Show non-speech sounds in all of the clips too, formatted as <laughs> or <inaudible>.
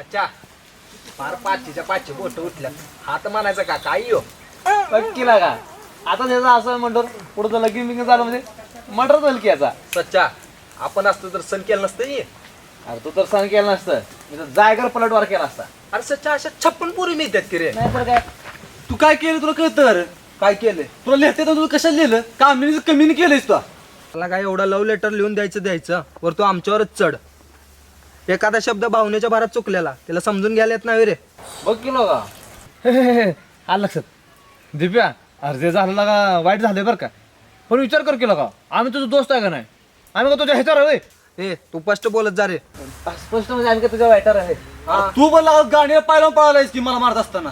सच्चा. फार पाचशेच्या पाचशे बोट उठल्या हात म्हणायचं का काय यो? नक्कीला का आता त्याचं असं म्हणतो पुढचं लगीन बिगीन झालं म्हणजे मटर होईल की याचा. सच्चा आपण असतो तर सण केलं नसतं नी. अरे तू तर सण केलं नसतं. मी तर जायगर पलटवार केला असता. अरे सच्चा अशा छप्पन पुरी मिळतात की रे? नाही तर काय? तू काय केलं तुला कळतं अरे? काय केलंय तुला लिहिते तर तू कशाला लिहिलं? कामिनी कमी केलंयस तू. मला काय एवढा लव्ह लेटर लिहून द्यायचं द्यायचं? वर तू आमच्यावरच चढ. एखादा शब्द भावनेच्या भारात चुकलेला त्याला समजून घ्यायला येत नाही रे. बघ का आलं लक्षात. दिव्या अरे ते झालं का वाईट झाले बरं का? पण विचार कर केला का आम्ही तुझा दोस्त आहे का नाही? आम्ही का तुझ्या ह्याच्यावर आहे ए तू स्पष्ट बोलत जा रे. स्पष्ट म्हणजे आम्ही का तुझ्या वाईटावर आहे. तू बोलला गाडी पायला पळालायस की मला मारत असताना.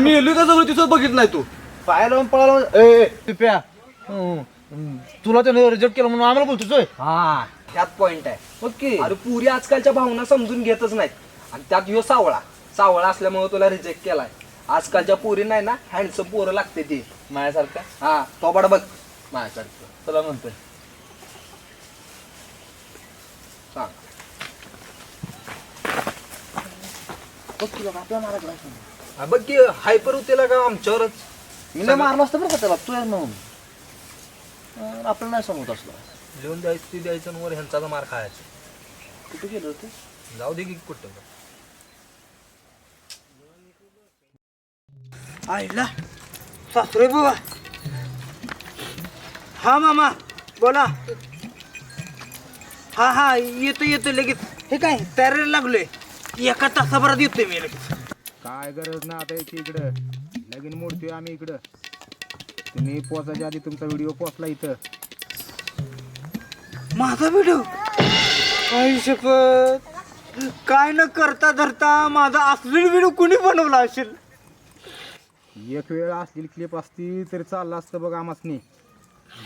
मी एलू का जवळ तिथं बघितलं नाही तू? पायला पळाला ए दिप्या. तुला त्याने रिजेक्ट केलं म्हणून आम्हाला बोलतोय हा त्यात पॉइंट आहे. ओके अरे पुरी आजकालच्या भावना समजून घेतच नाहीत. आणि त्यात ह्यो सावळा. सावळा असल्यामुळे तुला रिजेक्ट केलाय. आजकालच्या पुरी नाही ना हँडसम पोरं लागते ती. माझ्यासारखा? हा तोबाड बघ. माझ्याकडचं तुला म्हणतोय. सांग. हा, बघ की हायपर होते का आमच्यावरच? मी मारलं असतं बरं का त्याला तू आहे म्हणून. अं, आपल्याला नाही समजत असलं. लिहून द्यायचं ती द्यायचं आणि वर ह्यांचा मार खायचा. कुठे गेलो होते? जाऊ दे की कुठं आईला सासरे बुवा हा मामा बोला. हा हा येतो येतो लगेच. हे काय तयारीला लागलोय. एका तासाभरात येतोय मी लगेच. काय गरज ना आता याची इकडं? लगीन मोडतोय आम्ही इकडं. तुम्ही पोचायच्या आधी तुमचा व्हिडिओ पोचला इथं. माझा व्हिडिओ आई शपथ. काय न करता धरता माझा असलेला व्हिडिओ कुणी बनवला असेल? एक वेळ असलेली क्लिप असती तरी चाललं असतं बघ आमासनी.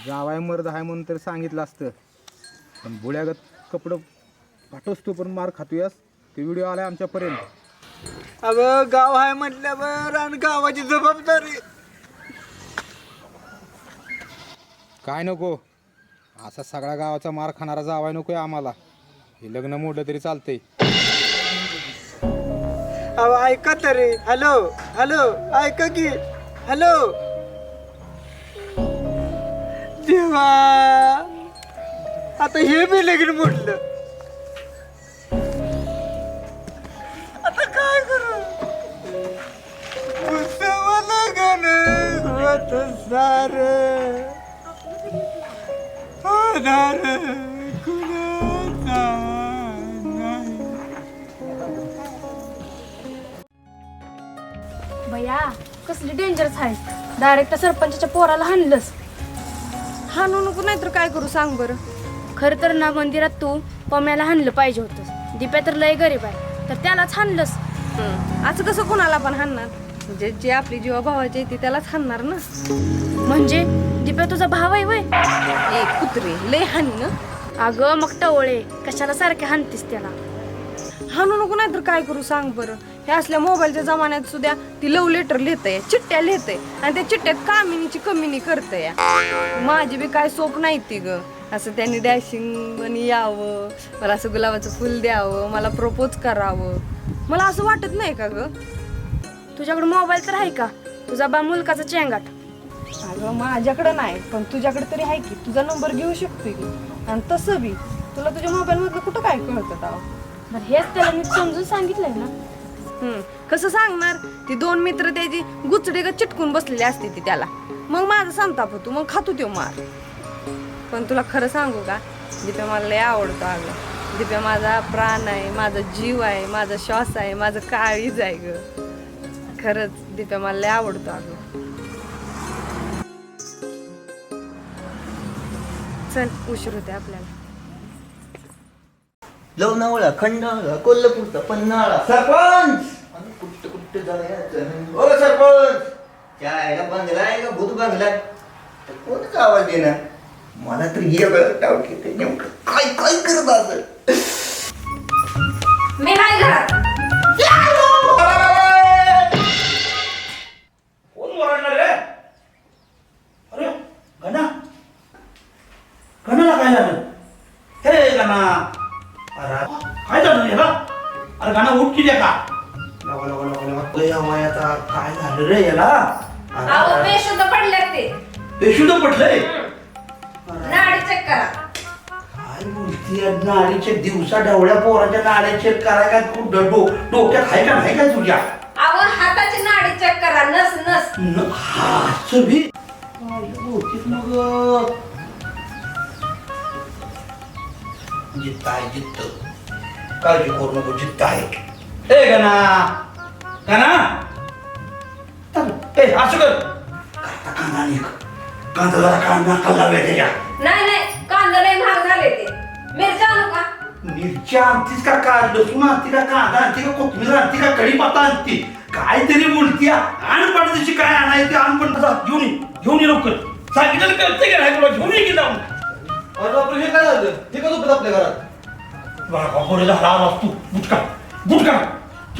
जावाय मर्द आहे म्हणून तरी सांगितलं असतं. पण बुळ्यागत कपडं पाठवस तू पण मार खातोयस ते व्हिडिओ आलाय आमच्यापर्यंत. अगं गाव आहे म्हटल्यावर आणि गावाची जबाबदारी. काय नको? असा सगळ्या गावाचा मार खाणारा जावाय नकोय आम्हाला. हे लग्न मोडलं तरी चालतंय. अहो ऐका तरी. हॅलो हॅलो ऐका की. हॅलो. देवा. आता हे बी लगीन म्हटलं आता काय करू? उत्सवाला गाणं होत सार. होणार कुणाचा नाही भया कसली डेंजरस आहेस डायरेक्ट सरपंचाच्या पोराला हाणलंस. हाणू नको नाही तर काय करू सांग बरं. खरं तर ना मंदिरात तू पम्याला हाणलं पाहिजे होतं. दिप्या तर लय गरीब आहे. तर त्यालाच हाणलंस. असं कसं कोणाला पण हाणणार? म्हणजे जे आपली जीवा भावाची आहे ती त्यालाच हाणणार ना? म्हणजे दिप्या तुझा भाव आहे वय. ए कुत्रे लय हान अगं मग टवळे कशाला सारखे हाणतीस त्याला? हाणू नको नाही तर काय करू सांग बरं. हे असल्या मोबाईलच्या जमान्यात सुद्धा ती लव लेटर लिहितय चिठ्ठ्या लिहितय आणि त्या चिठ्ठ्यात कामिनीची कमिनी करतंय. माझी बी काय सोप नाही ती ग. असं त्यांनी डॅशिंग आणि यावं मला असं गुलाबाचं फुल द्यावं मला प्रपोज करावं. मला असं वाटत नाही का ग? तुझ्याकडे मोबाईल तर आहे का? तुझा बा मुलकाचा चेंगाट. अगं माझ्याकडे नाही पण तुझ्याकडे तरी आहे की. तुझा नंबर घेऊ शकते की. आणि तसं बी तुला तुझ्या मोबाईल मधलं कुठं काय कळतं ताव? बरं हेच त्याला मी समजून सांगितलंय ना. हम्म कसं सांगणार? ती दोन मित्र त्याची गुचडे ग चिटकून बसलेली असते ती त्याला. मग माझा संताप होतो मग खातो त्यो मार. पण तुला खरं सांगू का? दिप्या मला लय आवडतो अगं. दिप्या माझा प्राण आहे माझा जीव आहे माझा श्वास आहे माझं काळीज आहे ग. खरंच दिप्या मला लय आवडतो अगं. चल उशीर होते आपल्याला. लोणावळा खंडाळा कोल्हापूरचा पन्हाळा. सरपंच! आणि कुठं कुठं जायचं? हो सरपंच! काय आहे का बंगला आहे का भूत बंगला आहे? तर कोणच आवाज देणार? मला तर ये बरं डाऊट येते नेमकं. काय काय करत असेल मी नाही घरात. रे याला. अहो बेशुद्ध पडले ते. बेशुद्ध पडलंय? नाडी चेक करा. काय बोलती नाडीच्या दिवसा ढवळ्या पोराच्या नाड्या चेक कराय काय तू ड- डो- डोक्यात आहे का नाही काय तुझ्या? अहो हाताची नाडी चेक करा नस नस. न- हा असं बी? काय बहुतेक मग? जित्त आहे जित्त काळजी करू नको जित्त आहे. ए गणा. गणा. ए असं कर. कांदा कांदा निघ कांदा जरा कांदा खाल्ला वेळ त्याच्या? नाही नाही कांदा लय महाग झाले ते. मिरच्या आणू का? मिरच्या आणतीस का का लसूण आणती का कांदा आणती का कोथिंबीर आणती का कढीपत्ता आणती? काहीतरी बोलती आण पण तशी काय आणायची आण पण तसा घेऊन ये. घेऊन ये लवकर. सांगितलं कळते का नाही तुला? घेऊन ये की जाऊन. अरे बापरे हे काय झालं? हे का झोपत आपल्या घरात? बघा बरं झाला आलास तू. बुटका बुटका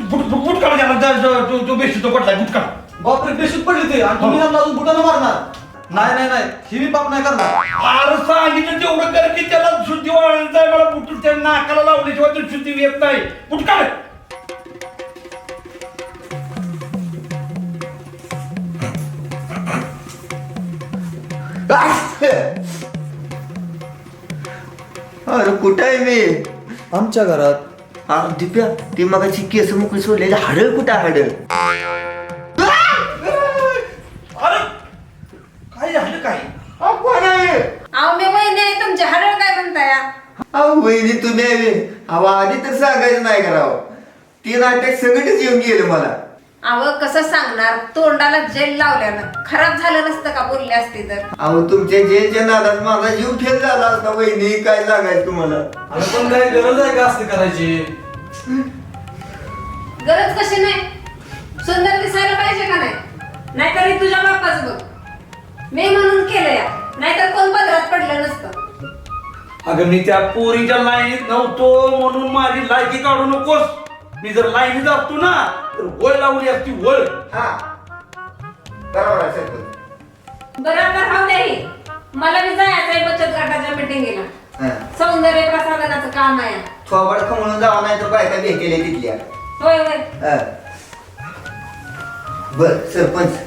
बुट बुट बुटका ज्याला जो- जो- जो- जो बेशी तो पडलाय बुटका बापरे बेशुद्ध पडली ते. आणि तुम्ही आम्हाला अजून बुटानं मारणार. नाही नाही नाही. ही मी पाप नाही करणार. अरे सांगितलं तेवढं कर की त्याला शुद्धी वाढायचं आहे मला बुटून त्या नाकाला लावल्याशिवाय तर शुद्धी येत नाही. बुटका <laughs> अरे कुठं आहे मी? आमच्या घरात. हा दिप्या ती मगाची केस मोकळी सोडलेली हाडळ कुठं हाडळ अरे काय झालं काय कोण आहे अहो मी वहिनी आहे तुमची हरळ काय म्हणताय अहो वहिनी तुम्ही आहे अहो आधी तर सांगायचं नाही करावं ती नाटक सगळीच येऊन गेलं मला. अहो कसं सांगणार? तोंडाला जेल लावल्यानं. खराब झालं नसतं का बोलले असते तर? अहो तुमच्या जेलच्या नादात माझा जीव फेल झाला असता वहिनी काय सांगायचं तुम्हाला? अरे पण काय गरज आहे का असते करायची? गरज कशी नाही? सुंदर दिसायला पाहिजे का नाही? नाहीतर हे तुझ्या बापाच बघ. मी म्हणून केलं या नाहीतर कोण पदरात पडलं नसतं. अगं मी त्या पोरीच्या लाईनीत नव्हतो म्हणून माझी लायकी काढू नकोस मी जर लाईनीत असतो ना तर वळ लावली असती वळ हा बरोबर आहे सरपंच. राहू ही. मला बी जायचं आहे बचत गटाच्या मिटिंगला हा. सौंदर्य प्रसाधनाचं काम आहे थोबाड खमळून जावा नाही तर बायका भेटेल तिथल्या होय होय हा. बर सरपंच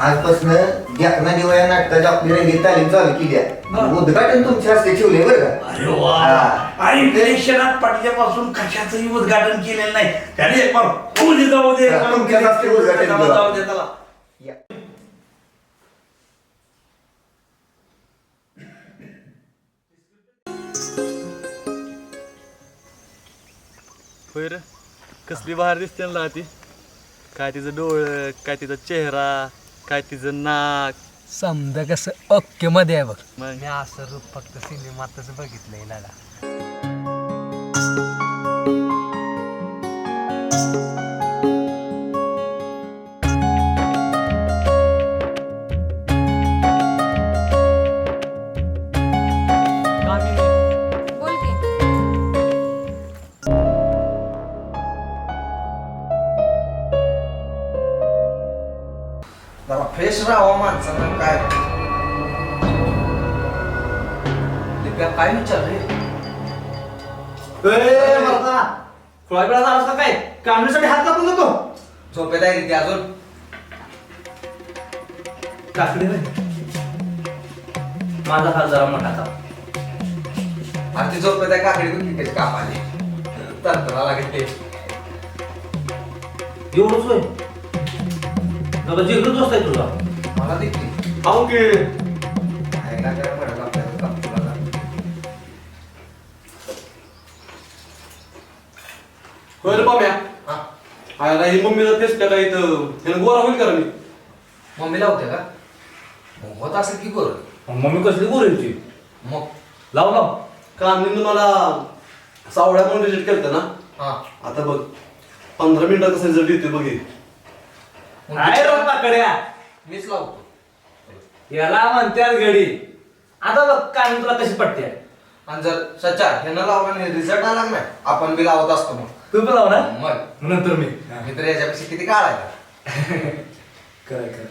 आजपासून ज्ञाना दिवाया नाटकाची आपली रंगीत तालीम चालू केली आहे. उद्घाटन तुमच्या हस्ते ठेवले बरं का? अरे वा. आणि इलेक्शनात पाठीच्यापासून कशाचंही उद्घाटन केलेलं नाही. त्याने एक बार दे जाऊ दे. हा, तुमच्या हस्ते उद्घाटन जाऊ दे त्याला. या. होय रे. कसली बाहेर दिसते ना ती. काय तिचं डोळं काय तिचा चेहरा. काय तिचं नाक? समजा कसं ओके मध्ये आहे बघ. मग? मी असं रूप फक्त सिनेमातच बघितलंय लागा. काढण्यासाठी हात झोपेत आहे किती अजून? काकडी रे माझा हात जरा मोठा का आणि ती झोपेत आहे काकडी पण तिथे कापाली तंत्रा लागेल ते. एवढंच होय? बाबा जिगरू दोस्त आहे तुझा. मला देखील खाऊ की. खायला काय आपल्याला आयला ही मम्मीला तेच का काय इथं त्याला गोरा होईल का रे मी? मम्मीला होते का? मग होत असेल की गोर? मम्मी कसली गोरायची मग? लाव लाव. कामनीनं मला सावळ्या म्हणून रिजेक्ट केलं ना? हा. आता बघ पंधरा मिनिटात कसं रिझल्ट येते बघ हे. मग रोपाकड्या मीच लावतो. याला म्हणतात गडी आता बघ काय तुला कशी पडते आणि जर सच्चा ह्यानं लावला नाही रिझल्ट आला नाही आपण बी लावत असतो मग. तू पण लाव ना. मग. नंतर मी. मी तर याच्यापेक्षा किती काढायचा कराय कर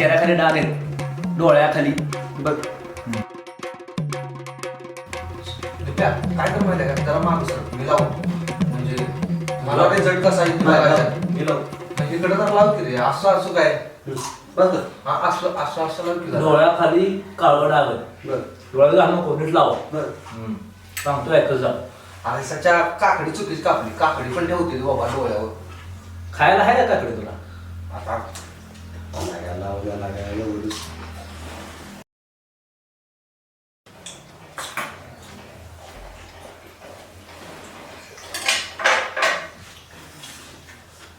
चेहऱ्याखाली डाग आहेत. डोळ्याखाली. बघ. दिप्या, काय कर माहिती का? जरा माणूस मी लावू. म्हणजे मला रिझल्ट कसा ते बघायचा. लाव. इकडे तर लाव की रे. असं असं काय? बघ. हा, असं असं असं लाव की जरा. डोळ्याखाली काळवं डाग आहे. डोळ्यात घालून नको नीट लाव सांगतो ऐकत जा. अरे सच्या काकडी चुकीची कापली. काकडी पण ठेवते रे बाबा डोळ्यावर. खायला आहे का काकडे तुला? आता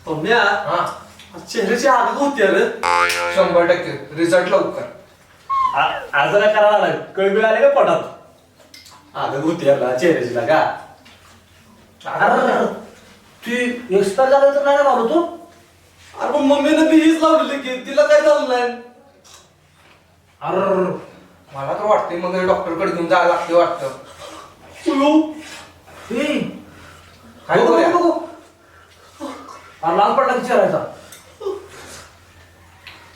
पम्या हा. चेहऱ्याची आग होती अरे शंभर टक्के. रिझल्ट लवकर. करायला लागला. कळबीळ आले का पोटात? आग होती याला चेहऱ्याची लागा. अरे ती एक्सपायर झालं तर नाही ना लावलं तू? अरे मग मम्मीने बी हीच लावलेली की तिला काय झालं नाही? अरे मला तर वाटते मग डॉक्टरकडे घेऊन जायला लागते वाटतं. ए, काय बघू, करूया? बघू, बघू. अरे लाल पडला की चेहऱ्याचा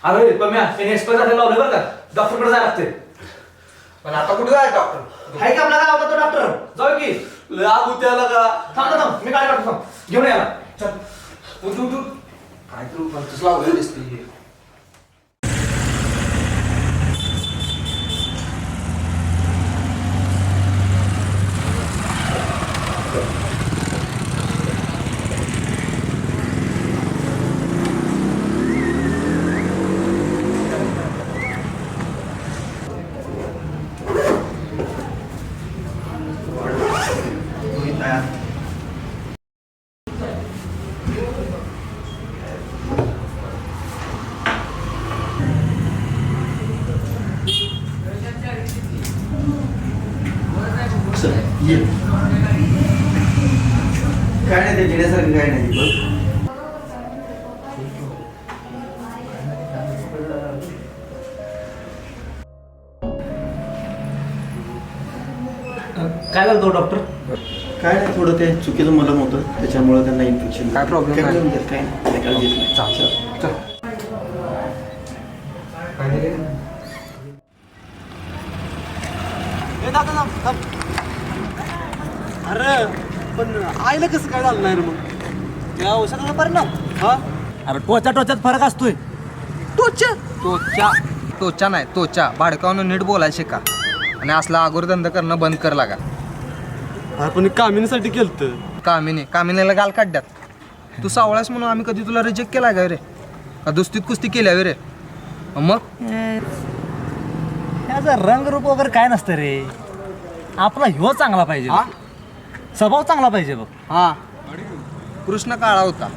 अरे पम्या त्याने एक्सपायर झाले लावले बरं का. डॉक्टरकडे जायला लागते पण आता कुठे जायचं डॉक्टर? हाय का आपला गावात तो डॉक्टर? जाऊ की. लय आग होती याला का? थांब थांब, मी काय थांब. घेऊन याला. चल. उठ उठ उठ. काय तू पंचस लावलेली दिसते हे. काय नाही घेण्यासारखं बघ काय झालं डॉक्टर काय नाही थोडं ते चुकीचं मलम होतं त्याच्यामुळे त्यांना इन्फेक्शन काय नाही. काय नाही काळजी नाही कसं काय झालं नाही रे मग? या औषधाचा परिणाम हा? अरे टोचा टोच्यात फरक असतोय. तोच्या तोच्या नाही तोच्या भाडकावून नीट बोलायला शिका आणि असला आगोर धंदा करणं बंद कर लागा. आपण कामिनीसाठी केलं कामिनी कामिनीला गाल काढण्यात तू सावळास म्हणून आम्ही कधी तुला रिजेक्ट केला का रे? का दुस्तीत कुस्ती केल्या रे? मग? त्याचं रंगरूप वगैरे काय नसतं रे. आपला ह्यो चांगला पाहिजे. हा? स्वभाव चांगला पाहिजे बघ. हा. कृष्ण काळा होता.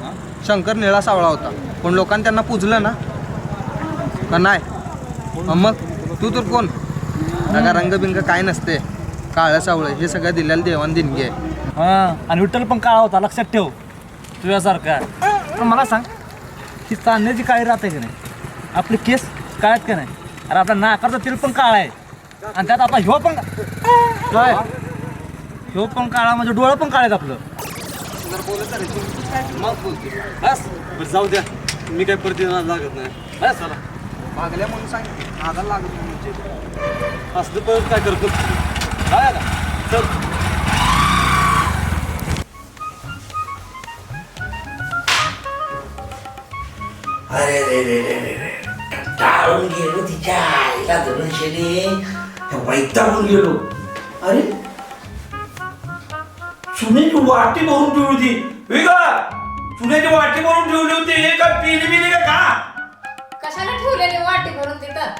शंकर निळा सावळा होता. पण लोकांनी त्यांना पूजलं ना? का नाही? मग? तू तर कोण? नका रंगबिंग काय नसते. काळं सावळं हे सगळं दिलेलं देवान देणगी आहे हा आणि विठ्ठल पण काळा होता. लक्षात ठेव. तुझ्यासारखा. पण मला सांग ही चांदण्याची काळी राहते की नाही? आपले केस काळ्यात का नाही? अरे आपल्या नाकाचं तेल पण काळा आहे. आणि त्यात आपला ह्यो पण काय? ह्यो पण काळा म्हणजे डोळं पण काळ आहेत आपलं. बस. बरं जाऊ द्या. मी काय परत लागत नाही. बस चला. मागल्या म्हणून सांगितलं. माझा लागत नाही म्हणजे. असलं परत काय करतो? काय चल. अरे रे रे रे रे रे. टाळून गेलो तिच्या आईला धरून शेले वैतागून गेलो. अरे चुन्याची वाटी भरून ठेवली होती. होय का वाटी भरून ठेवली होती. हे का पिली बिली का का? कशाला ठेवलेली वाटी भरून तिथं?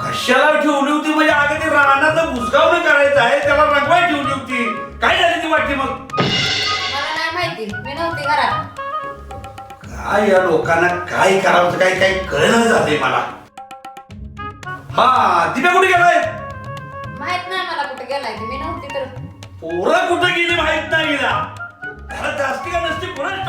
कशाला ठेवली होती? म्हणजे अगं ते रानाचं भुसगावणं करायचं आहे त्याला रंगवाय ठेवली होती. काय झाली ती वाटी मग? मला नाही माहिती. मी नव्हती घरात. काय या लोकांना काय करावं काय काय कळलं झालंय मला. हा तिथे कुठे गेलाय? माहीत नाही मला कुठे गेलाय ते. मी नव्हती तर पोरं कुठं गेली माहीत नाही घरात जास्ती का नसती कोणाच